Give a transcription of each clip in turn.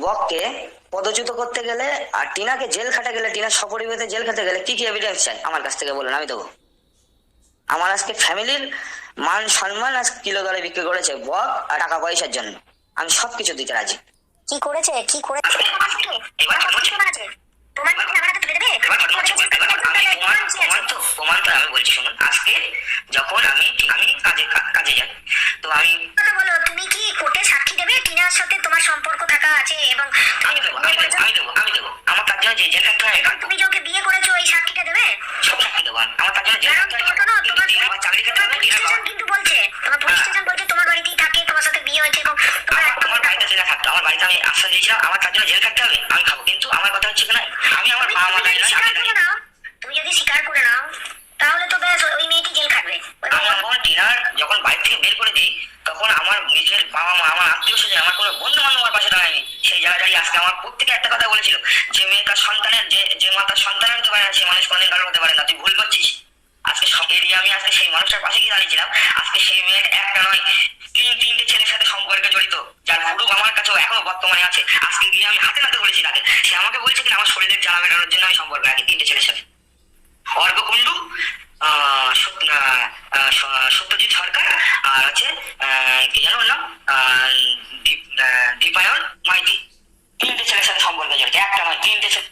বককে পদচ্যুত করতে গেলে আর টিনাকে জেল খাটা গেলে টিনা সপরিবারে জেল খেতে গেলে কি কি এভিডেন্স চাই? আমার কাছ থেকে বলুন আমি দেবো। আমার আজকে ফ্যামিলির মান সম্মান আজ কিলো দরে বিক্রি করেছে বক আর টাকা পয়সার জন্য। আমি সবকিছু দিতে রাজি। কি করেছে? কি করেছে? কি তুলে দেবে? আমি বলছি শুনুন আজকে যখন আমি আমি কাজে কাজে যাই তো আমি বলো তুমি কি কোর্টে সাক্ষী দেবে? টিনার সাথে তোমার সম্পর্ক থাকা আছে এবং আমি দেবো আমি দেবো আমি দেবো আমি দেবো। আমার তার জন্য যে জেল তুমি যে ওকে বিয়ে করেছ এই সাক্ষীটা দেবে? সব সাক্ষী দেবো আমি। আমার তার জন্য জেল কারণ দিয়েছিলাম আমার তার জন্য জেল খাটতে হবে, আমি খাব। কিন্তু আমার কথা হচ্ছে কিনা আমি আমার বাবা মা দাঁড়িয়ে স্বীকার আমি করে নাও তুমি যদি স্বীকার করে নাও তাহলে তো বেশ ওই মেয়েটি জেল খাটবে ওই আমি মেয়ে- যখন টিনার যখন বাড়ি থেকে বের করে দিই তখন আমার নিজের বাবা মা আমার আত্মীয় স্বজন আমার কোনো বন্ধু বান্ধব আমার পাশে দাঁড়ায়নি সেই জায়গায় দাঁড়িয়ে আজকে আমার প্রত্যেকে একটা কথা বলেছিল যে মেয়ে তার সন্তানের যে যে মা তার সন্তানের হতে পারে না সে মানুষ কোনোদিন কারও হতে পারে না তুই ভুল করছিস আজকে সব এরিয়া আমি আজকে সেই মানুষটার পাশে গিয়ে দাঁড়িয়েছিলাম আজকে সেই মেয়ের একটা নয় তিন তিনটে ছেলের সাথে সম্পর্কে জড়িত যার প্রুফ আমার কাছেও বর্তমানে আছে? আজকে গিয়ে আমি হাতে হাতে বলেছি তাকে। সে আমাকে বলছে কিনা, আমার শরীরের জ্বালা মেটানোর জন্য আমি সম্পর্ক রাখি তিনটে ছেলের সাথে। অর্ঘকুণ্ডু সত্য- আহ, আহ, স- সত্যজিৎ সরকার আর আছে আহ, কি জানো ওর নাম আহ, দীপ- আহ, দীপায়ন মাইতি তিনটে ছেলের সাথে সম্পর্ক জড়িত একটা নয় তিনটে ছেলে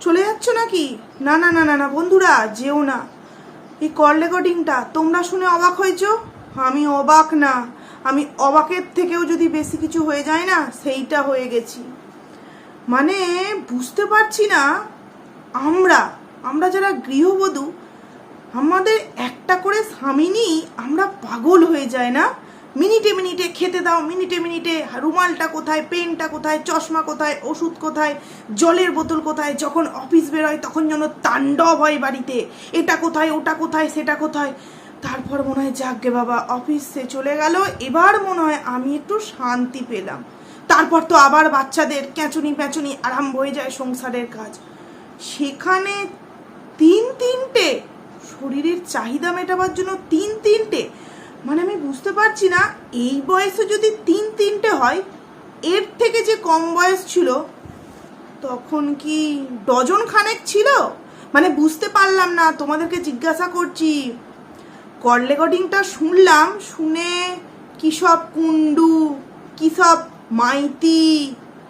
চলে যাচ্ছ নাকি না না না না না, বন্ধুরা, যেও না। এই কল রেকর্ডিংটা, তোমরা শুনে অবাক হয়েছো? আমি অবাক না। আমি অবাকের থেকেও যদি বেশি কিছু হয়ে যায় না, সেইটা হয়ে গেছি। মানে বুঝতে পারছি না, আমরা আমরা যারা গৃহবধূ, আমাদের একটা করে স্বামী নিয়েই আমরা পাগল হয়ে যায় না? মিনিটে মিনিটে খেতে দাও, মিনিটে মিনিটে রুমালটা কোথায়, পেনটা কোথায়, চশমা কোথায়, ওষুধ কোথায়, জলের বোতল কোথায়, যখন অফিস বেরোয় তখন যেন তাণ্ডব হয় বাড়িতে। এটা কোথায়, ওটা কোথায়, সেটা কোথায়। তারপর মনে হয় যাকগে বাবা, অফিসে চলে গেল। এবার মনে হয় আমি একটু শান্তি পেলাম। তারপর তো আবার বাচ্চাদের ক্যাঁচুনি প্যাঁচুনি আরম্ভ হয়ে যায় সংসারের কাজ। সেখানে তিন তিনটে, শরীরের চাহিদা মেটাবার জন্য তিন তিনটে মানে আমি বুঝতে পারছি না, এই বয়সে যদি তিন তিনটে হয়, এর থেকে যে কম বয়স ছিল, তখন কি ডজন খানেক ছিল? মানে বুঝতে পারলাম না, তোমাদেরকে জিজ্ঞাসা করছি। কল রেকর্ডিংটা শুনলাম, শুনে কী সব কুণ্ডু, কী সব মাইতি,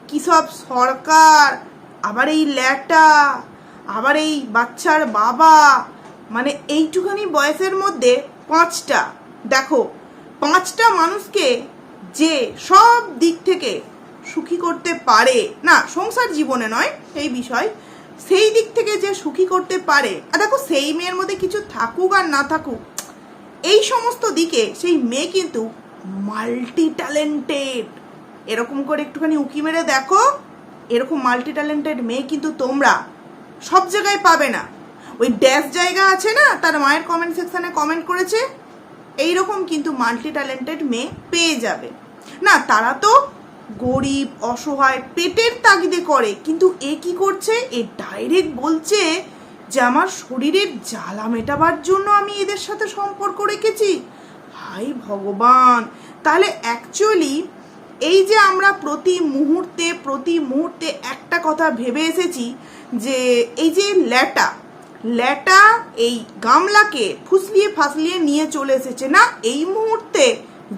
কী সব সরকার, আবার এই ল্যাটা, আবার এই বাচ্চার বাবা মানে এইটুখানি বয়সের মধ্যে পাঁচটা। দেখো, পাঁচটা মানুষকে যে সব দিক থেকে সুখী করতে পারে, না, সংসার জীবনে নয় সেই বিষয়, সেই দিক থেকে যে সুখী করতে পারে, আর দেখো, সেই মেয়ের মধ্যে কিছু থাকুক আর না থাকুক, এই সমস্ত দিকে সেই মেয়ে কিন্তু মাল্টি ট্যালেন্টেড এরকম করে একটুখানি উকি মেরে দেখো, এরকম মাল্টি ট্যালেন্টেড মেয়ে কিন্তু তোমরা সব জায়গায় পাবে না। ওই ড্যাশ জায়গা আছে না, তার মায়ের কমেন্ট সেকশানে কমেন্ট করেছে এই রকম কিন্তু মাল্টি ট্যালেন্টেড মেয়ে পেয়ে যাবে। না, তারা তো গরিব, অসহায়, পেটের তাগিদে করে, কিন্তু এ কি করছে? এ ডাইরেক্ট বলছে যে, আমার শরীরের জ্বালা মেটাবার জন্য আমি এদের সাথে সম্পর্ক রেখেছি। হাই ভগবান! তাহলে অ্যাকচুয়ালি এই যে আমরা প্রতি মুহূর্তে প্রতি মুহূর্তে একটা কথা ভেবে এসেছি যে, এই যে ল্যাটা ল্যাটা এই গামলাকে ফুসলিয়ে ফাসলিয়ে নিয়ে চলে এসেছে। না, এই মুহূর্তে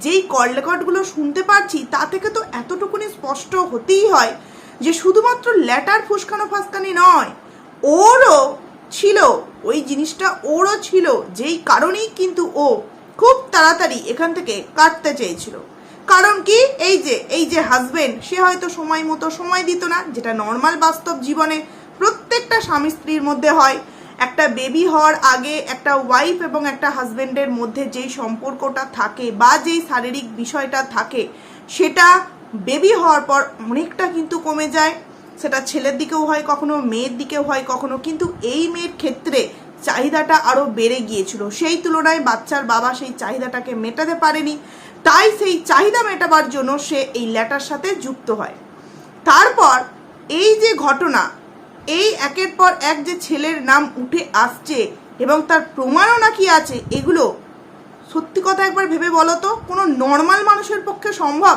যেই কল রেকর্ডগুলো শুনতে পাচ্ছি, তা থেকে তো এতটুকুনি স্পষ্ট হতেই হয় যে শুধুমাত্র ল্যাটার ফুসকানো ফাসকানি নয়, ওরও ছিল, ওই জিনিসটা ওরও ছিল, যেই কারণেই কিন্তু ও খুব তাড়াতাড়ি এখান থেকে কাটতে চেয়েছিল। কারণ কি? এই যে এই যে হাজবেন্ড সে হয়তো সময় মতো সময় দিত না, যেটা নর্মাল বাস্তব জীবনে প্রত্যেকটা স্বামী স্ত্রীর মধ্যে হয়। একটা বেবি হওয়ার আগে একটা ওয়াইফ এবং একটা হাজবেন্ডের মধ্যে যেই সম্পর্কটা থাকে বা যেই শারীরিক বিষয়টা থাকে, সেটা বেবি হওয়ার পর অনেকটা কিন্তু কমে যায়। সেটা ছেলের দিকেও হয়, কখনো মেয়ের দিকেও হয়, কখনো কিন্তু এই মেয়ের ক্ষেত্রে চাহিদাটা আরও বেড়ে গিয়েছিল। সেই তুলনায় বাচ্চার বাবা সেই চাহিদাটাকে মেটাতে পারেনি। তাই সেই চাহিদা মেটাবার জন্য সে এই ল্যাটার সাথে যুক্ত হয়। তারপর এই যে ঘটনা এই একের পর এক যে ছেলের নাম উঠে আসছে এবং তার প্রমাণও নাকি আছে, এগুলো সত্যি কথা একবার ভেবে বলো তো, কোনো নর্মাল মানুষের পক্ষে সম্ভব?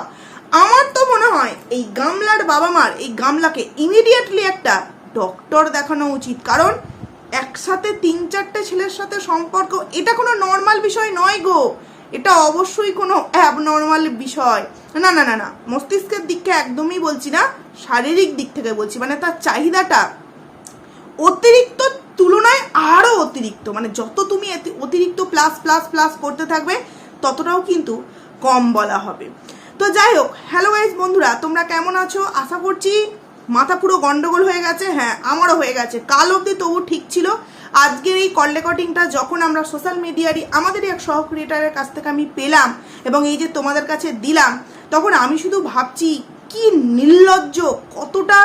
আমার তো মনে হয় এই গামলার বাবা মার এই গামলাকে ইমিডিয়েটলি একটা ডক্টর দেখানো উচিত। কারণ একসাথে তিন চারটে ছেলের সাথে সম্পর্ক, এটা কোনো নর্মাল বিষয় নয় গো। এটা অবশ্যই কোনো অ্যাবনর্মাল বিষয়। না না না না, মস্তিষ্কের দিক থেকে একদমই বলছি না, শারীরিক দিক থেকে বলছি মানে তার চাহিদাটা অতিরিক্ত তুলনায় আরও অতিরিক্ত। মানে যত তুমি অতিরিক্ত প্লাস প্লাস প্লাস করতে থাকবে, ততটাও কিন্তু কম বলা হবে। তো যাই হোক হ্যালো গাইজ বন্ধুরা, তোমরা কেমন আছো? আশা করছি মাথা পুরো গন্ডগোল হয়ে গেছে। হ্যাঁ আমারও হয়ে গেছে। কাল অবধি তবু ঠিক ছিল। আজকের এই কল রেকর্ডিংটা যখন আমরা সোশ্যাল মিডিয়ারই আমাদেরই এক সহ ক্রিয়েটারের কাছ থেকে আমি পেলাম এবং এই যে তোমাদের কাছে দিলাম, তখন আমি শুধু ভাবছি, কি নির্লজ্জ, কতটা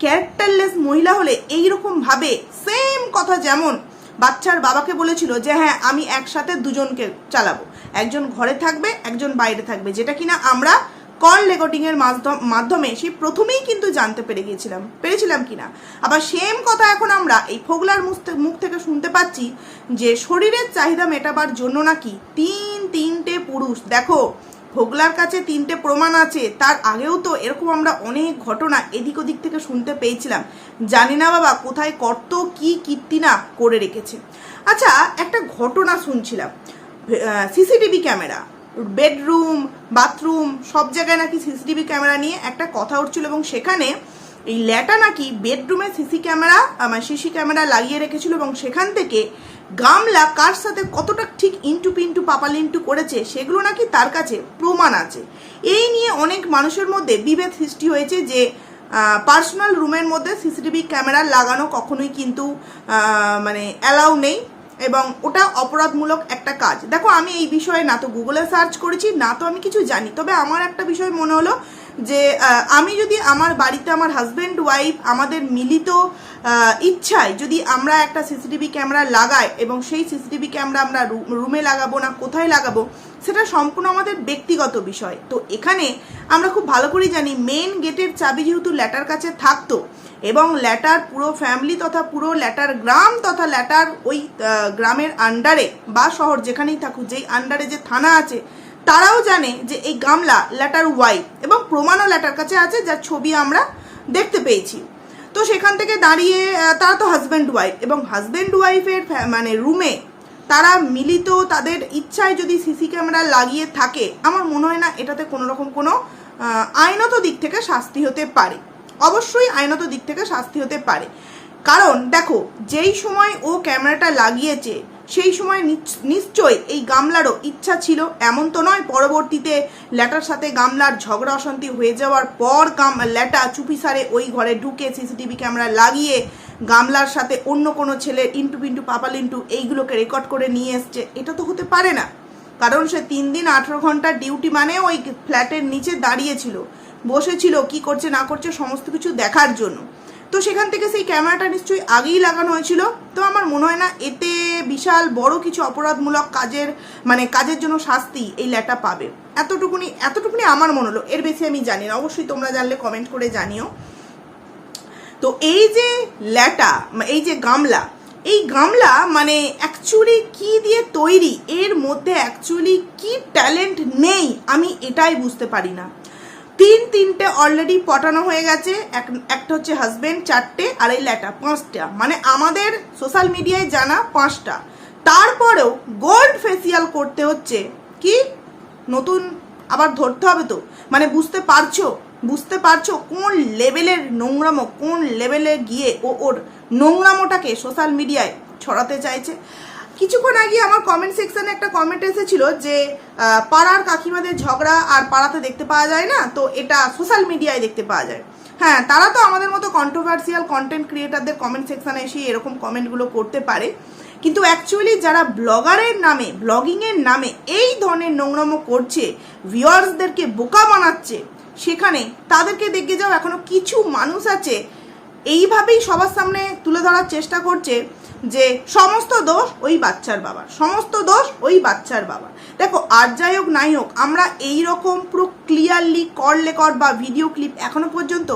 ক্যারেক্টারলেস মহিলা হলে এইরকম ভাবে সেম কথা যেমন বাচ্চার বাবাকে বলেছিল যে হ্যাঁ আমি একসাথে দুজনকে চালাবো। একজন ঘরে থাকবে, একজন বাইরে থাকবে। যেটা কিনা আমরা কল রেকর্ডিংয়ের মাধ্যম- মাধ্যমে সেই প্রথমেই কিন্তু জানতে পেরে গিয়েছিলাম, পেরেছিলাম কিনা। আবার সেম কথা এখন আমরা এই ফোগলার মুখ থেকে শুনতে পাচ্ছি যে, শরীরের চাহিদা মেটাবার জন্য নাকি তিন তিনটে পুরুষ? দেখো ভোগলার কাছে তিনটে প্রমাণ আছে। তার আগেও তো এরকম আমরা অনেক ঘটনা এদিক ওদিক থেকে শুনতে পেয়েছিলাম। জানি না বাবা কোথায় কর্ত, কি কীর্তিনা করে রেখেছে। আচ্ছা একটা ঘটনা শুনছিলাম। সিসিটিভি ক্যামেরা, বেডরুম, বাথরুম, সব জায়গায় নাকি সিসিটিভি ক্যামেরা নিয়ে একটা কথা উঠছিল এবং সেখানে এই ল্যাটা নাকি বেডরুমে সিসি ক্যামেরা আমার সিসি ক্যামেরা লাগিয়ে রেখেছিল এবং সেখান থেকে গামলা কার সাথে কতটা ঠিক ইন্টু পিন্টু পাপালিন্টু করেছে সেগুলো নাকি তার কাছে প্রমাণ আছে। এই নিয়ে অনেক মানুষের মধ্যে বিভেদ সৃষ্টি হয়েছে যে পার্সোনাল রুমের মধ্যে সিসিটিভি ক্যামেরা লাগানো কখনোই কিন্তু মানে অ্যালাউ নেই এবং ওটা অপরাধমূলক একটা কাজ। দেখো, আমি এই বিষয়ে না তো গুগলে সার্চ করেছি, না তো আমি কিছু জানি। তবে আমার একটা বিষয় মনে হলো যে আমি যদি আমার বাড়িতে আমার হাজব্যান্ড ওয়াইফ আমাদের মিলিত ইচ্ছায় যদি আমরা একটা সিসিটিভি ক্যামেরা লাগাই এবং সেই সিসিটিভি ক্যামেরা আমরা রুমে লাগাবো না, কোথায় লাগাবো, সেটা সম্পূর্ণ আমাদের ব্যক্তিগত বিষয়। তো এখানে আমরা খুব ভালো করেই জানি মেন গেটের চাবি যেহেতু ল্যাটার কাছে থাকতো এবং ল্যাটার পুরো ফ্যামিলি তথা পুরো ল্যাটার গ্রাম তথা ল্যাটার ওই গ্রামের আন্ডারে বা শহর যেখানেই থাকুক, যেই আন্ডারে যে থানা আছে তারাও জানে যে এই গামলা ল্যাটার ওয়াইফ এবং প্রমাণও ল্যাটার কাছে আছে, যার ছবি আমরা দেখতে পেয়েছি। তো সেখান থেকে দাঁড়িয়ে তারা তো হাজব্যান্ড ওয়াইফ এবং হাজব্যান্ড ওয়াইফের মানে রুমে তারা মিলিত, তাদের ইচ্ছায় যদি সিসি ক্যামেরা লাগিয়ে থাকে, আমার মনে হয় না এটাতে কোনো রকম কোনো আইনত দিক থেকে শাস্তি হতে পারে। অবশ্যই আইনত দিক থেকে শাস্তি হতে পারে। কারণ দেখো, যেই সময় ও ক্যামেরাটা লাগিয়েছে সেই সময় নিশ্চয়ই এই গামলারও ইচ্ছা ছিল, এমন তো নয় পরবর্তীতে ল্যাটার সাথে গামলার ঝগড়া অশান্তি হয়ে যাওয়ার পর গাম, ল্যাটা চুপিসারে ওই ঘরে ঢুকে সিসিটিভি ক্যামেরা লাগিয়ে গামলার সাথে অন্য কোনো ছেলে ইন্টু পিন্টু পাপালিন্টু এইগুলোকে রেকর্ড করে নিয়ে এসছে। এটা তো হতে পারে না, কারণ সে তিন দিন আঠেরো ঘণ্টার ডিউটি মানে ওই ফ্ল্যাটের নিচে দাঁড়িয়েছিল বসেছিল কি করছে না করছে সমস্ত কিছু দেখার জন্য। তো সেখান থেকে সেই ক্যামেরাটা নিশ্চয়ই আগেই লাগানো হয়েছিল। তো আমার মনে হয় না এতে বিশাল বড় কিছু অপরাধমূলক কাজের মানে কাজের জন্য শাস্তি এই ল্যাটা পাবে। এতটুকুনি এতটুকুনি আমার মনে হলো। এর বেশি আমি জানি না। অবশ্যই তোমরা জানলে কমেন্ট করে জানিও। তো এই যে ল্যাটা এই যে গামলা, এই গামলা মানে অ্যাকচুয়ালি কি দিয়ে তৈরি? এর মধ্যে অ্যাকচুয়ালি কি ট্যালেন্ট নেই? আমি এটাই বুঝতে পারি না। তিন তিনটে অলরেডি পটানো হয়ে গেছে। এক- একটা হচ্ছে হাজবেন্ড চারটে আর এই ল্যাটা, পাঁচটা। মানে আমাদের সোশ্যাল মিডিয়ায় জানা পাঁচটা। তারপরেও গোল্ড ফেসিয়াল করতে হচ্ছে। কি? নতুন আবার ধরতে হবে তো। মানে বুঝতে পারছ? বুঝতে পারছ কোন লেভেলের নোংরামো, কোন লেভেলে গিয়ে ও ওর নোংরামোটাকে সোশ্যাল মিডিয়ায় ছড়াতে চাইছে? কিছুক্ষণ আগে আমার কমেন্ট সেকশনে একটা কমেন্ট এসেছিল যে পাড়ার কাকিমাদের ঝগড়া আর পাড়াতে দেখতে পাওয়া যায় না, তো এটা সোশ্যাল মিডিয়ায় দেখতে পাওয়া যায়। হ্যাঁ তারা তো আমাদের মতো কন্ট্রোভার্সিয়াল কন্টেন্ট ক্রিয়েটারদের কমেন্ট সেকশানে এসে এরকম কমেন্টগুলো করতে পারে। কিন্তু অ্যাকচুয়ালি যারা ব্লগারের নামে ব্লগিংয়ের নামে এই ধরনের নোংরামো করছে ভিউয়ার্সদেরকে বোকা বানাচ্ছে, সেখানে তাদেরকে দেখে যাও এখনও কিছু মানুষ আছে এইভাবেই সবার সামনে তুলে ধরার চেষ্টা করছে যে সমস্ত দোষ ওই বাচ্চার বাবার, সমস্ত দোষ ওই বাচ্চার বাবার। দেখো, আর যাই হোক, নাই হোক, আমরা এই রকম পুরো ক্লিয়ারলি কল রেকর্ড বা ভিডিও ক্লিপ এখনও পর্যন্ত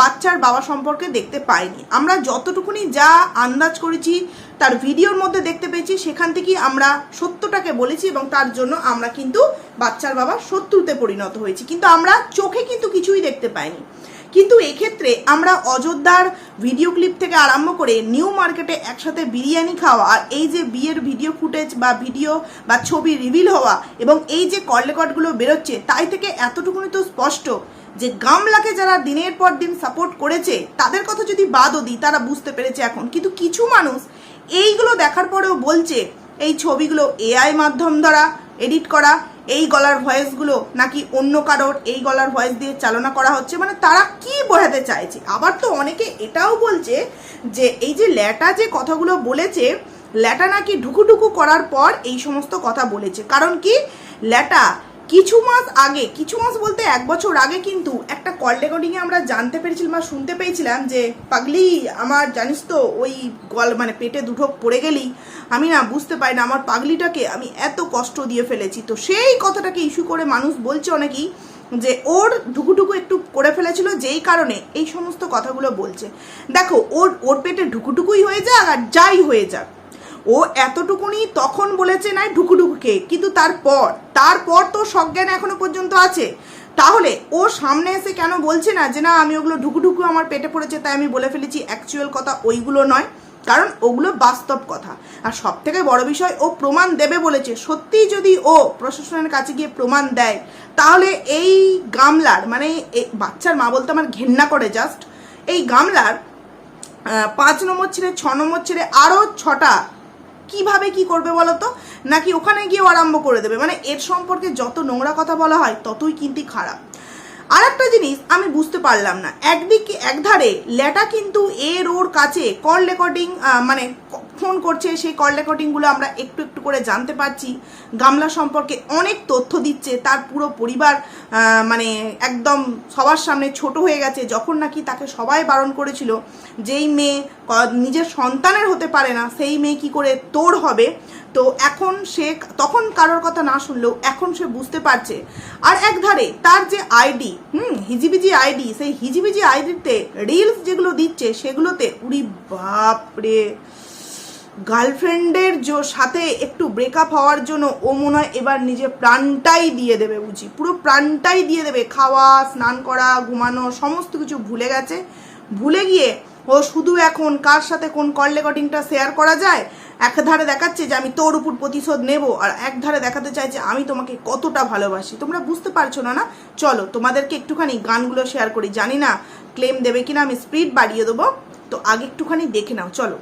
বাচ্চার বাবা সম্পর্কে দেখতে পাইনি। আমরা যতটুকুনি যা আন্দাজ করেছি, তার ভিডিওর মধ্যে দেখতে পেয়েছি, সেখান থেকেই আমরা সত্যটাকে বলেছি এবং তার জন্য আমরা কিন্তু বাচ্চার বাবা শত্রুতে পরিণত হয়েছি। কিন্তু আমরা চোখে কিন্তু কিছুই দেখতে পাইনি। কিন্তু এক্ষেত্রে আমরা অযোধ্যার ভিডিও ক্লিপ থেকে আরম্ভ করে নিউ মার্কেটে একসাথে বিরিয়ানি খাওয়া আর এই যে বিয়ের ভিডিও ফুটেজ বা ভিডিও বা ছবি রিভিল হওয়া এবং এই যে কল বেরোচ্ছে, তাই থেকে এতটুকুনি তো স্পষ্ট যে গামলাকে যারা দিনের পর দিন সাপোর্ট করেছে, তাদের কথা যদি বাদও দিই, তারা বুঝতে পেরেছে এখন। কিন্তু কিছু মানুষ এইগুলো দেখার পরেও বলছে, এই ছবিগুলো এআই মাধ্যম দ্বারা এডিট করা এই গলার ভয়েসগুলো নাকি অন্য কারোর এই গলার ভয়েস দিয়ে চালনা করা হচ্ছে? মানে তারা কি বোঝাতে চাইছে? আবার তো অনেকে এটাও বলছে যে এই যে ল্যাটা যে কথাগুলো বলেছে, ল্যাটা নাকি ঢুকুঢুকু করার পর এই সমস্ত কথা বলেছে। কারণ কি? ল্যাটা কিছু মাস আগে, কিছু মাস বলতে এক বছর আগে কিন্তু একটা কল রেকর্ডিংয়ে আমরা জানতে পেরেছিলাম বা শুনতে পেয়েছিলাম যে, পাগলি, আমার জানিস তো ওই গল মানে পেটে দুটো পড়ে গেলেই আমি না বুঝতে পারি না আমার পাগলিটাকে আমি এত কষ্ট দিয়ে ফেলেছি। তো সেই কথাটাকে ইস্যু করে মানুষ বলছে অনেকেই যে, ওর ঢুকুটুকু একটু করে ফেলেছিল, যেই কারণে এই সমস্ত কথাগুলো বলছে। দেখো, ওর ওর পেটে ঢুকুটুকুই হয়ে যাক আর যাই হয়ে যাক। ও এতটুকুনি তখন বলেছে নাই ঢুকুঢুকুকে, কিন্তু তারপর তারপর তো সজ্ঞান এখনও পর্যন্ত আছে। তাহলে ও সামনে এসে কেন বলছে না যে না, আমি ওগুলো ঢুকুঢুকু আমার পেটে পড়েছে, তাই আমি বলে ফেলেছি অ্যাকচুয়াল কথা ওইগুলো নয়, কারণ ওগুলো বাস্তব কথা। আর সব থেকে বড় বিষয়, ও প্রমাণ দেবে বলেছে। সত্যিই যদি ও প্রশাসনের কাছে গিয়ে প্রমাণ দেয়, তাহলে এই গামলার মানে বাচ্চার মা বলতে আমার ঘেন্না করে জাস্ট এই গামলার পাঁচ নম্বর ছেড়ে, ছ নম্বর ছেড়ে আরও ছটা কীভাবে কি করবে বলো তো নাকি ওখানে গিয়ে আরম্ভ করে দেবে? মানে এর সম্পর্কে যত নোংরা কথা বলা হয়, ততই কিন্তু খারাপ। আর একটা জিনিস আমি বুঝতে পারলাম না। একদিকে, একধারে ল্যাটা কিন্তু এর ওর কাছে কল রেকর্ডিং মানে ফোন করছে, সেই কল রেকর্ডিংগুলো আমরা একটু একটু করে জানতে পারছি। গামলা সম্পর্কে অনেক তথ্য দিচ্ছে, তার পুরো পরিবার মানে একদম সবার সামনে ছোট হয়ে গেছে, যখন নাকি তাকে সবাই বারণ করেছিল যেই মেয়ে নিজের সন্তানের হতে পারে না, সেই মেয়ে কি করে তোর হবে? তো এখন সে, তখন কারোর কথা না শুনলেও এখন সে বুঝতে পারছে। আর একধারে তার যে আইডি, হুম, হিজিবিজি আইডি, সেই হিজিবিজি আইডিতে রিলস যেগুলো দিচ্ছে, সেগুলোতে উড়ি বাপরে! গার্লফ্রেন্ডের সাথে একটু ব্রেকআপ হওয়ার জন্য ও মনে হয় এবার নিজের প্রাণটাই দিয়ে দেবে বুঝি। পুরো প্রাণটাই দিয়ে দেবে। খাওয়া, স্নান করা, ঘুমানো, সমস্ত কিছু ভুলে গেছে। ভুলে গিয়ে, ও শুধু এখন কার সাথে কোন কল রেকর্ডিংটা শেয়ার করা যায়? এক ধারে দেখাচ্ছে যে আমি তোর উপর প্রতিশোধ নেব আর এক ধারে দেখাতে চাইছে আমি তোমাকে কতটা ভালোবাসি। তোমরা বুঝতে পারছ না না? চলো, তোমাদেরকে একটুখানি গানগুলো শেয়ার করি। জানি না ক্লেম দেবে কিনা, আমি স্পিড বাড়িয়ে দেবো। তো আগে একটুখানি দেখে নাও, চলো।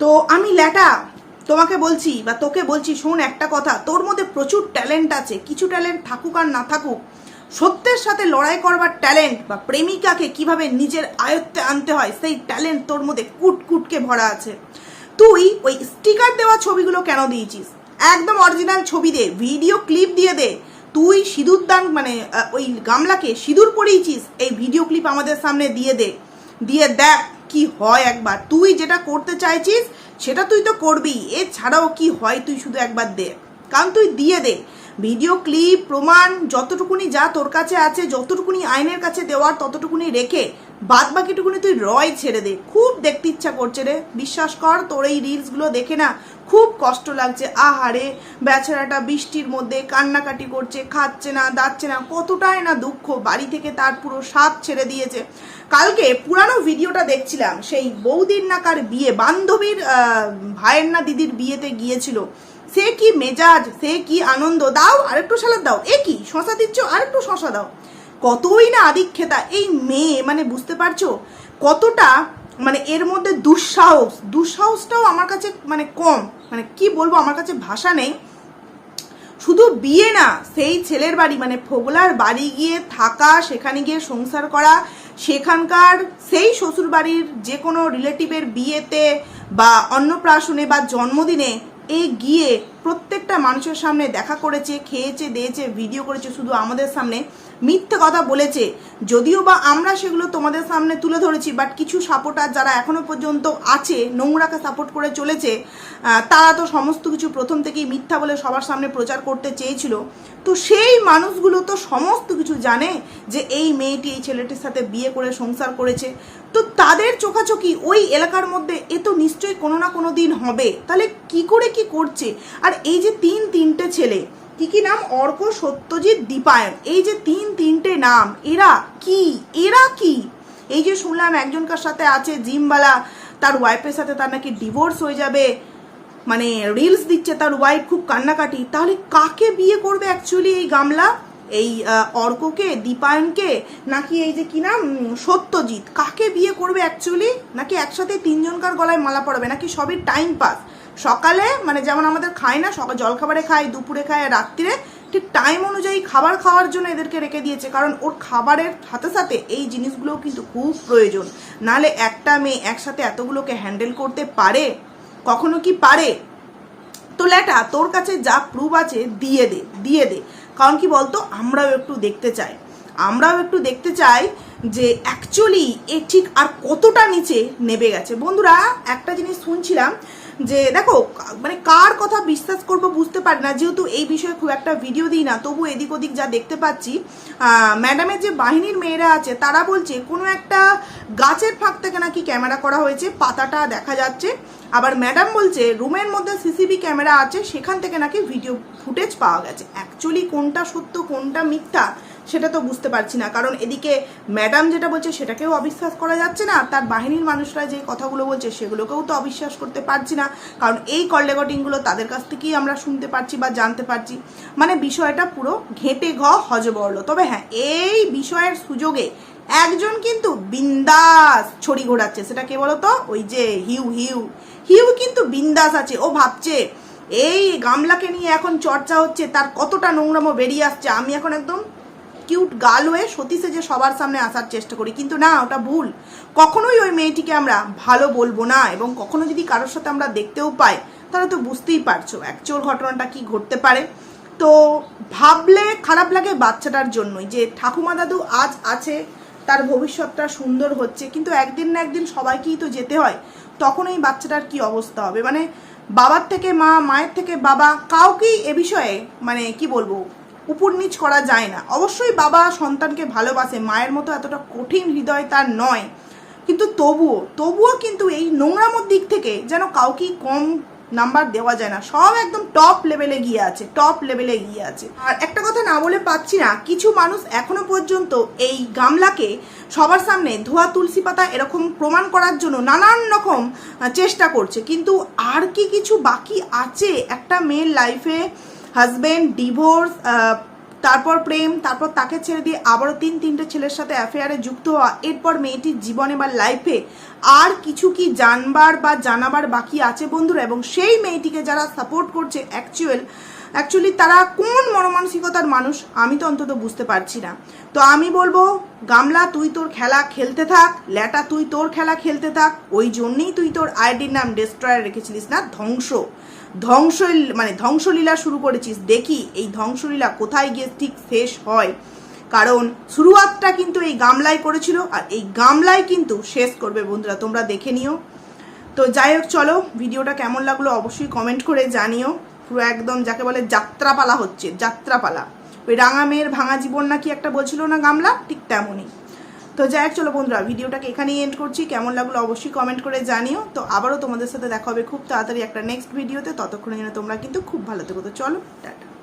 তো আমি ল্যাটা, তোমাকে বলছি বা তোকে বলছি, শোন একটা কথা, তোর মধ্যে প্রচুর ট্যালেন্ট আছে, কিছু ট্যালেন্ট থাকুক আর না থাকুক, সত্যের সাথে লড়াই করবার ট্যালেন্ট বা প্রেমিকাকে কীভাবে নিজের আয়ত্তে আনতে হয়, সেই ট্যালেন্ট তোর মধ্যে কুটকুটকে ভরা আছে। তুই ওই স্টিকার দেওয়া ছবিগুলো কেন দিয়েছিস? একদম অরিজিনাল ছবি দে, ভিডিও ক্লিপ দিয়ে দে। তুই সিঁদুর দান মানে ওই গামলাকে সিঁদুর পরিয়েছিস, এই ভিডিও ক্লিপ আমাদের সামনে দিয়ে দে। দিয়ে দেখ কি হয় একবার? তুই যেটা করতে চাইছিস, সেটা তুই তো করবি। এছাড়াও কি হয় তুই শুধু একবার দে। কারণ তুই দিয়ে দে। ভিডিও ক্লিপ, প্রমাণ, যতটুকুনি যা তোর কাছে আছে, যতটুকুনি আইনের কাছে দেওয়ার, ততটুকুনি রেখে বাদ বাকিটুকুনি তুই রয় ছেড়ে দে। খুব দেখতে ইচ্ছা করছে রে। বিশ্বাস কর, তোর এই রিলসগুলো দেখে না খুব কষ্ট লাগছে। আহারে, বেচারাটা বৃষ্টির মধ্যে কান্নাকাটি করছে, খাচ্ছে না, দাচ্ছে না, কতটাই না দুঃখ। বাড়ি থেকে তার পুরো স্বাদ ছেড়ে দিয়েছে। কালকে পুরানো ভিডিওটা দেখছিলাম, সেই বৌদির নাকার বিয়ে, বান্ধবীর ভাইয়ের না দিদির বিয়েতে গিয়েছিল। সে কি মেজাজ, সে কি আনন্দ, দাও আরেকটু সালাদ দাও। এ কি, শশা দিচ্ছ, আরেকটু শশা দাও। কতই না আদিক্ষেতা, এই মেয়ে মানে বুঝতে পারছ? কতটা মানে এর মধ্যে দুঃসাহস, দুঃসাহসটাও আমার কাছে মানে কম মানে কি বলব, আমার কাছে ভাষা নেই। শুধু বিয়ে না, সেই ছেলের বাড়ি মানে ফোগলার বাড়ি গিয়ে থাকা, সেখানে গিয়ে সংসার করা সেখানকার সেই শ্বশুরবাড়ির যে কোনো রিলেটিভের বিয়েতে বা অন্নপ্রাশনে বা জন্মদিনে এ গিয়ে প্রত্যেকটা মানুষের সামনে দেখা করেছে, খেয়েছে, দিয়েছে ভিডিও করেছে, শুধু আমাদের সামনে। মিথ্যে কথা বলেছে। যদিও বা আমরা সেগুলো তোমাদের সামনে তুলে ধরেছি বাট কিছু সাপোর্টার যারা এখনও পর্যন্ত আছে, নোংরাকে সাপোর্ট করে চলেছে তারা তো সমস্ত কিছু প্রথম থেকেই মিথ্যা বলে সবার সামনে প্রচার করতে চেয়েছিল। তো সেই মানুষগুলো তো সমস্ত কিছু জানে যে এই মেয়েটি এই ছেলেটির সাথে বিয়ে করে সংসার করেছে। তো তাদের চোখাচোখি ওই এলাকার মধ্যে, এ তো নিশ্চয়ই কোনো না কোনো দিন হবে। তাহলে কি করে কি করছে? আর এই যে তিন তিনটে ছেলে, কি কি নাম? অর্ক, সত্যজিৎ, দীপায়ন। এই যে তিন তিনটে নাম, এরা কি? এরা কি? এই যে শুনলাম একজনকার সাথে আছে জিমবালা, তার ওয়াইফের সাথে তার নাকি ডিভোর্স হয়ে যাবে। মানে রিলস দিচ্ছে তার ওয়াইফ খুব কান্নাকাটি। তাহলে কাকে বিয়ে করবে অ্যাকচুয়ালি এই গামলা? এই অর্ককে, দীপায়নকে, নাকি এই যে কি নাম সত্যজিৎ, কাকে বিয়ে করবে অ্যাকচুয়ালি নাকি একসাথে তিনজনকার গলায় মালা পড়বে নাকি সবই টাইম পাস সকালে মানে যেমন আমাদের খায় না, সকাল জলখাবারে খায়, দুপুরে খায়, আর রাত্রিরে ঠিক টাইম অনুযায়ী খাবার খাওয়ার জন্য এদেরকে রেখে দিয়েছে। কারণ ওর খাবারের সাথে সাথে এই জিনিসগুলোও কিন্তু খুব প্রয়োজন। নালে একটা মেয়ে একসাথে এতগুলোকে হ্যান্ডেল করতে পারে? কখনো কি পারে? তো ল্যাটা, তোর কাছে যা প্রুফ আছে, দিয়ে দে দিয়ে দে। কারণ কি বলতো? আমরাও একটু দেখতে চাই। আমরাও একটু দেখতে চাই যে অ্যাকচুয়ালি এ ঠিক আর কতটা নিচে নেবে গেছে। বন্ধুরা, একটা জিনিস শুনছিলাম যে, দেখো মানে কার কথা বিশ্বাস করব বুঝতে পারি না। যেহেতু এই বিষয়ে খুব একটা ভিডিও দিই না, তবু এদিক ওদিক যা দেখতে পাচ্ছি ম্যাডামের যে বাহিনীর মেয়েরা আছে, তারা বলছে, কোনো একটা গাছের ফাঁক থেকে নাকি ক্যামেরা করা হয়েছে, পাতাটা দেখা যাচ্ছে। আবার ম্যাডাম বলছে, রুমের মধ্যে সিসিবি ক্যামেরা আছে, সেখান থেকে নাকি ভিডিও ফুটেজ পাওয়া গেছে। অ্যাকচুয়ালি কোনটা সত্য, কোনটা মিথ্যা সেটা তো বুঝতে পারছি না। কারণ এদিকে ম্যাডাম যেটা বলছে সেটাকেও অবিশ্বাস করা যাচ্ছে না, তার বাহিনীর মানুষরা যে কথাগুলো বলছে সেগুলোকেও তো অবিশ্বাস করতে পারছি না। কারণ এই কল রেকর্ডিংগুলো তাদের কাছ থেকেই আমরা শুনতে পারছি বা জানতে পারছি। মানে বিষয়টা পুরো ঘেটে ঘ হজবরল। তবে হ্যাঁ এই বিষয়ের সুযোগে একজন কিন্তু বিন্দাস ছড়ি ঘোরাচ্ছে। সেটা কে বলতো? ওই যে হিউ হিউ। হিউ কিন্তু বিন্দাস আছে। ও ভাবছে, এই গামলাকে নিয়ে এখন চর্চা হচ্ছে, তার কতটা নোংরামো বেরিয়ে আসছে? আমি এখন একদম কিউট গাল হয়ে সতী সেজে সবার সামনে আসার চেষ্টা করি, কিন্তু না, ওটা ভুল। কখনোই ওই মেয়েটিকে আমরা ভালো বলব না, এবং কখনো যদি কারোর সাথে আমরা দেখতেও পাই, তাহলে তো বুঝতেই পারছ অ্যাকচুয়াল ঘটনাটা কি ঘটতে পারে। তো ভাবলে খারাপ লাগে বাচ্চাটার জন্যই যে, ঠাকুমা দাদু আজ আছে, তার ভবিষ্যৎটা সুন্দর হচ্ছে, কিন্তু একদিন না একদিন সবাইকেই তো যেতে হয়, তখন এই বাচ্চাটার কি অবস্থা হবে? মানে বাবার থেকে মা, মায়ের থেকে বাবা, কাউকেই এ বিষয়ে মানে কি বলব উপর নিচ করা যায় না। অবশ্যই বাবা সন্তানকে ভালোবাসে, মায়ের মতো এতটা কঠিন হৃদয় তার নয়। কিন্তু তবুও তবুও কিন্তু এই নোংরামোর দিক থেকে যেন কাউকেই কম নাম্বার দেওয়া যায় না। সব একদম টপ লেভেলে গিয়ে আছে টপ লেভেলে গিয়ে আছে। আর একটা কথা না বলে পাচ্ছি না, কিছু মানুষ এখনও পর্যন্ত এই গামলাকে সবার সামনে ধোয়া তুলসী পাতা এরকম প্রমাণ করার জন্য নানান রকম চেষ্টা করছে। কিন্তু আর কি কিছু বাকি আছে একটা মেয়ের লাইফে হাজবেন্ড ডিভোর্স তারপর প্রেম, তারপর তাকে ছেড়ে দিয়ে আবারও তিন, তিনটে ছেলের সাথে অ্যাফেয়ারে যুক্ত হওয়া, এরপর মেয়েটির জীবনে বা লাইফে আর কিছু কি জানবার বা জানাবার বাকি আছে বন্ধুরা? এবং সেই মেয়েটিকে যারা সাপোর্ট করছে অ্যাকচুয়াল অ্যাকচুয়ালি তারা কোন মনমানসিকতার মানুষ, আমি তো অন্তত বুঝতে পারছি না। তো আমি বলব, গামলা, তুই তোর খেলা খেলতে থাক, ল্যাটা, তুই তোর খেলা খেলতে থাক, ওই জন্যই তুই তোর আইডির নাম ডেস্ট্রয়ার রেখেছিলিস না, ধ্বংস। ধ্বংস মানে ধ্বংসলীলা শুরু করেছিস, দেখি এই ধ্বংসলীলা কোথায় গিয়ে ঠিক শেষ হয়। কারণ শুরুয়াতটা কিন্তু এই গামলাই করেছিল, আর এই গামলাই কিন্তু শেষ করবে বন্ধুরা, তোমরা দেখে নিও। তো যাই হোক, চলো, ভিডিওটা কেমন লাগল অবশ্যই কমেন্ট করে জানিও। পুরো একদম যাকে বলে যাত্রাপালা হচ্ছে, যাত্রাপালা। ওই রাঙা মেয়ের ভাঙা জীবন নাকি একটা বলছিল না গামলা? ঠিক তেমনই। তো যাই হোক, চলো বন্ধুরা, ভিডিওটাকে এখানেই এন্ড করছি। কেমন লাগল অবশ্যই কমেন্ট করে জানিও। তো আবারও তোমাদের সাথে দেখা হবে খুব তাড়াতাড়ি একটা নেক্সট ভিডিওতে ততক্ষণে যেন তোমরা কিন্তু খুব ভালো থেকো। তো চলো, টাটা।